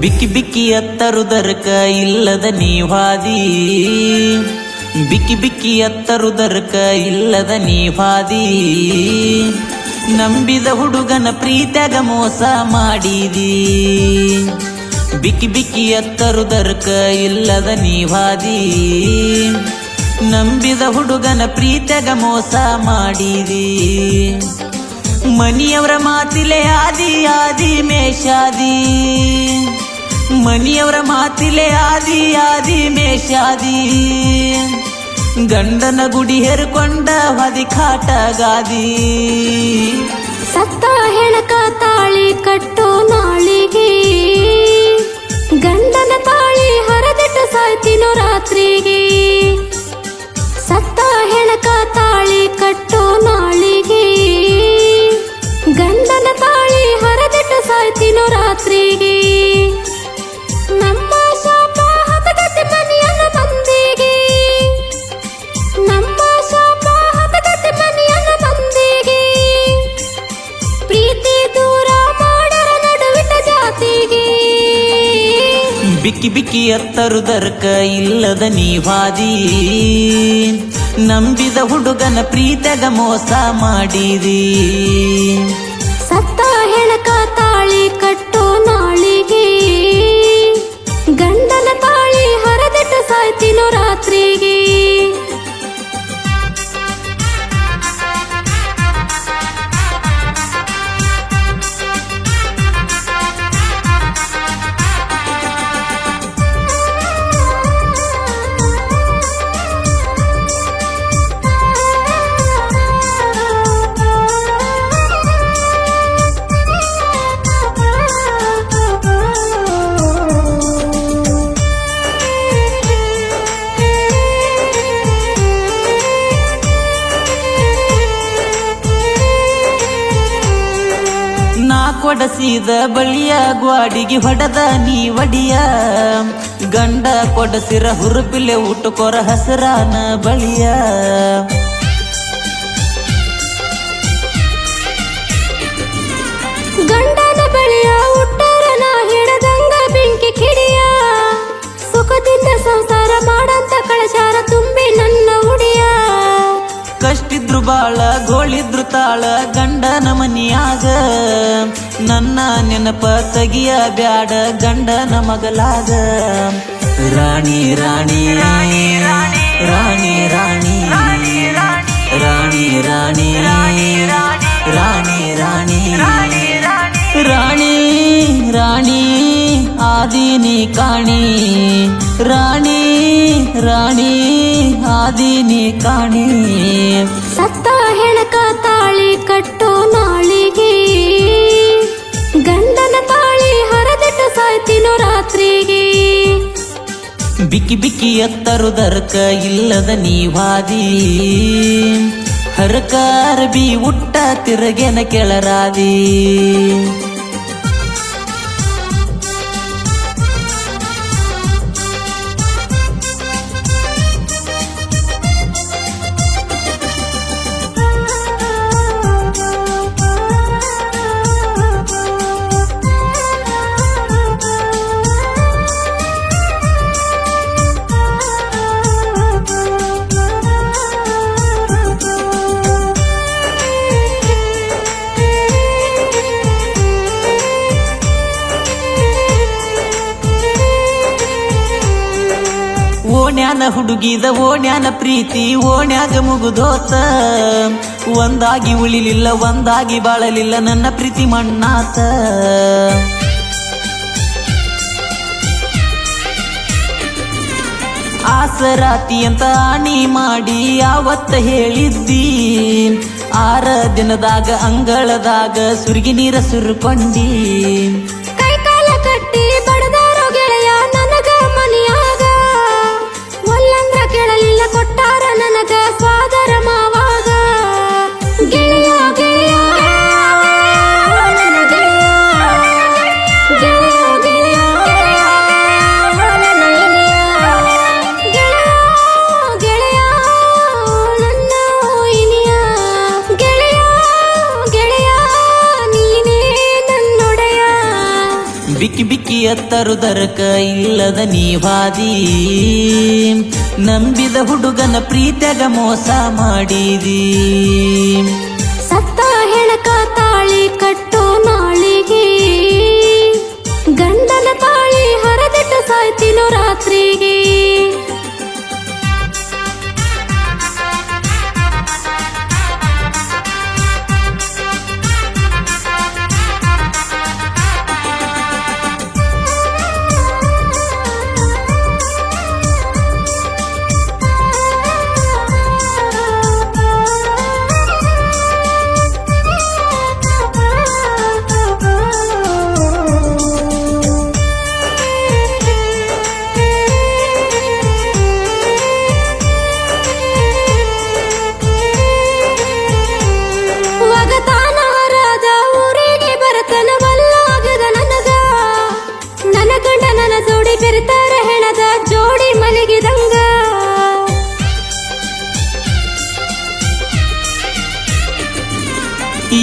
ಬಿಕ್ಕಿ ಬಿಕ್ಕಿ ಅತ್ತರುದರ್ಕ ಇಲ್ಲದ ನೀವಾದಿ. ಬಿಕ್ಕಿ ಬಿಕ್ಕಿ ಅತ್ತರುದರ್ಕ ಇಲ್ಲದ ನೀವಾದಿ. ನಂಬಿದ ಹುಡುಗನ ಪ್ರೀತಗ ಮೋಸ ಮಾಡಿದಿ. ಬಿಕ್ಕಿ ಬಿಕ್ಕಿ ಅತ್ತರುದರ್ಕ ಇಲ್ಲದ ನೀವಾದಿ. ನಂಬಿದ ಹುಡುಗನ ಪ್ರೀತ್ಯಾಗ ಮೋಸ ಮಾಡಿದಿ. ಮನಿಯವರ ಮಾತಿಲೆ ಆದಿ ಆದಿ, ಮೇಷಾದಿ. ಮನಿಯವರ ಮಾತಿಲೆ ಆದಿ ಆದಿ ಮೇಷಾದಿ ಗಂಡನ ಗುಡಿ ಹೇರ್ಕೊಂಡ ಹದಿ ಕಾಟಗಾದಿ. ಸತ್ತ ಹೆಣಕ ತಾಳಿ ಕಟ್ಟೋ ನಾಳಿಗೆ. ಗಂಡನ ತಾಳಿ ಹರದಿಟ್ಟು ಸಾಯ್ತಿನೋ ರಾತ್ರಿಗೆ. ಸತ್ತ ಹೆಣಕ ತಾಳಿ ಕಟ್ಟೋ ನಾಳಿಗೆ. ಗಂಡನ ತಾಳಿ ಹರದಿಟ್ಟು ಸಾಯ್ತಿನೋ ರಾತ್ರಿಗೆ. ಬಿಕ್ಕಿ ಬಿಕ್ಕಿ ಅತ್ತರುದರ್ಕ ಇಲ್ಲದ ನೀವಾದಿ. ನಂಬಿದ ಹುಡುಗನ ಪ್ರೀತಗ ಮೋಸ ಮಾಡಿದಿ. ಸತ್ತ ಹೆಣಕ ತಾಳಿ ಕಟ್ಟೋ ನಾಳಿಗೆ. ಗಂಡನ ತಾಳಿ ಹರದಿಟ್ಟು ಸಾಯ್ತಿನೋ ರಾತ್ರಿಗೆ. ಕೊಡಸಿದ ಬಳಿಯ ಗ್ವಾಡಿಗೆ ಹೊಡೆದ ನೀ ಒಡಿಯ. ಗಂಡ ಕೊಡಸಿರ ಹುರುಪಿಲೆ ಕೊರ ಹಸರಾನ ಬಳಿಯ. ಬಾಳ ಗೋಳಿದ್ರು ತಾಳ ಗಂಡನ ಮನಿಯಾಗ ನನ್ನ ನೆನಪ ತೆಗಿಯ ಬ್ಯಾಡ ಗಂಡನ ಮಗಲಾಗ ರಾಣಿ ರಾಣಿ ರಾಣಿ ರಾಣಿ ರಾಣಿ ರಾಣಿ ರಾಣಿ ರಾಣಿ ರಾಣಿ ರಾಣಿ ರಾಣಿ ಆದಿನಿ ಕಾಣಿ ರಾಣಿ ರಾಣಿ ಆದಿನಿ ಕಾಣಿ ಬಿಕ್ಕಿ ಬಿಕ್ಕಿ ಎತ್ತರುದರ್ಕ ಇಲ್ಲದ ನೀವಾದಿ. ಹರಕ ಬಿ ಉಟ್ಟ ತಿರುಗೆನ ಕೆಳರಾದಿ. ಓಣ್ಯಾನ ಹುಡುಗಿದ ಓಣ್ಯಾನ ಪ್ರೀತಿ, ಓಣ್ಯಾಗ ಮುಗುದೋತ. ಒಂದಾಗಿ ಉಳಿಲಿಲ್ಲ, ಒಂದಾಗಿ ಬಾಳಲಿಲ್ಲ ನನ್ನ ಪ್ರೀತಿ ಮಣ್ಣಾತ. ಆಸರಾತಿ ಅಂತ ಆಣಿ ಮಾಡಿ ಯಾವತ್ತ ಹೇಳಿದ್ದಿ? ಆರ ದಿನದಾಗ, ಅಂಗಳದಾಗ ಸುರ್ಗಿ ನೀರ ಸುರ್ಕೊಂಡಿ. ಕೈಕಾಲ ಕಟ್ಟಿ ಬಡದಾರೋ ಎತ್ತರುದರಕ ಇಲ್ಲದ ನೀವಾದಿ. ನಂಬಿದ ಹುಡುಗನ ಪ್ರೀತ್ಯಾಗ ಮೋಸ ಮಾಡಿದಿ. ಸತ್ತ ಹೆಣಕ ತಾಳಿ ಕಟ್ಟೋ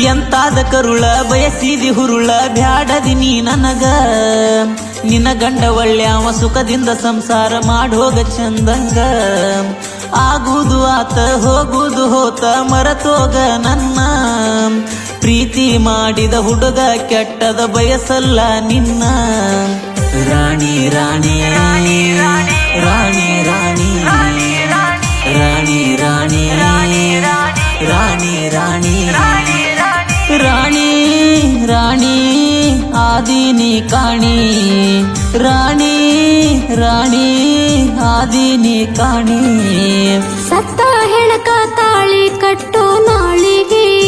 ಎಂತಾದ ಕರುಳ ಬಯಸಿದಿ ಹುರುಳ ಬ್ಯಾಡದಿ ನೀ ನನಗ ನಿನ್ನ ಗಂಡ ಒಳ್ಳ್ಯಾವ ಸುಖದಿಂದ ಸಂಸಾರ ಮಾಡೋಗ ಚಂದಂಗ ಆಗುವುದು ಆತ ಹೋಗುವುದು ಹೋತ ಮರತೋಗ ನನ್ನ ಪ್ರೀತಿ ಮಾಡಿದ ಹುಡುಗ ಕೆಟ್ಟದ ಬಯಸಲ್ಲ ನಿನ್ನ ರಾಣಿ ರಾಣಿ ರಾಣಿ ರಾಣಿ ರಾಣಿ ರಾಣಿ ರಾಣಿ ರಾಣಿ ರಾಣಿ ರಾಣಿ ಆದಿನಿ ಕಾಣಿ. ರಾಣಿ ರಾಣಿ ಆದಿನಿ ಕಾಣಿ. ಸತ್ತ ಹೆಣಕ ತಾಳಿ ಕಟ್ಟೋ ನಾಳಿಗೆ.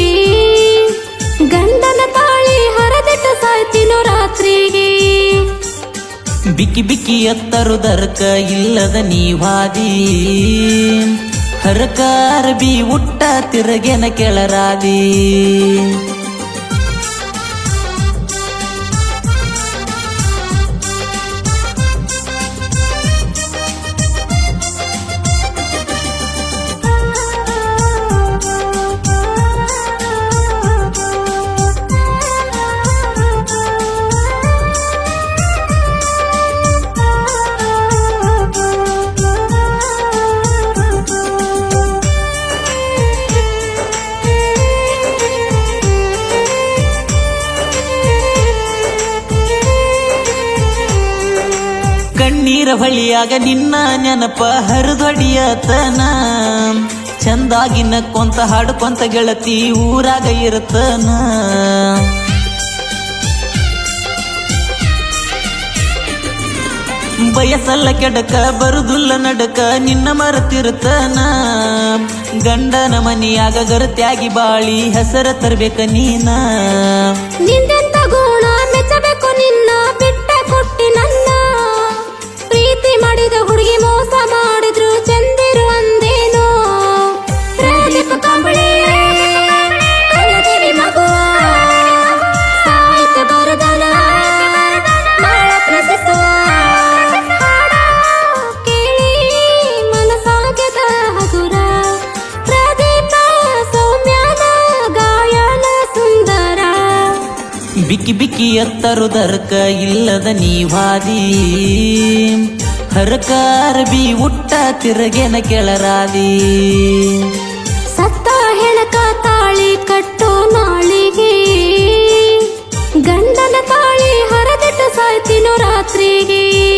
ಗಂಡನ ತಾಳಿ ಹರದಿಟ್ಟ ಸಾಯ್ತಿನೋ ರಾತ್ರಿಗೆ. ಬಿಕ್ಕಿ ಬಿಕ್ಕಿ ಎತ್ತರುದರ್ಕ ಇಲ್ಲದ ನೀವಾದಿ. ಹರಕ ಅರಬಿ ಉಟ್ಟ ತಿರುಗೆನ ಕೆಳರಾದಿ. ಕಣ್ಣೀರ ಹೊಳಿಯಾಗ ನಿನ್ನ ನೆನಪ ಹರಿದೊಡಿಯತನ. ಚಂದಾಗಿ ನಕ್ಕೊಂತ ಹಾಡುಕೊಂತ ಗೆಳತಿ ಊರಾಗ ಇರುತ್ತನ ಬಯಸಲ್ಲ ಕೆಡಕ, ಬರುದುಲ್ಲ ನಡಕ, ನಿನ್ನ ಮರತಿರುತ್ತನ ಗಂಡನ ಮನಿಯಾಗ ಗರತ್ಯಾಗಿ ಬಾಳಿ, ಹೆಸರ ತರ್ಬೇಕ ನೀನ. ಬಿಕ್ಕಿ ದರ್ಕ ಇಲ್ಲದ ನೀವಾದಿ. ಹರಕಾರ ಬಿ ಉಟ್ಟ ತಿರುಗೆನ ಕೆಳರಾದಿ. ಸತ್ತ ಹೆಣಕ ತಾಳಿ ಕಟ್ಟೋ ನಾಳಿಗೆ. ಗಂಡನ ತಾಳಿ ಹರದಿಟ್ಟು ಸಾಯ್ತಿನೋ ರಾತ್ರಿಗೆ.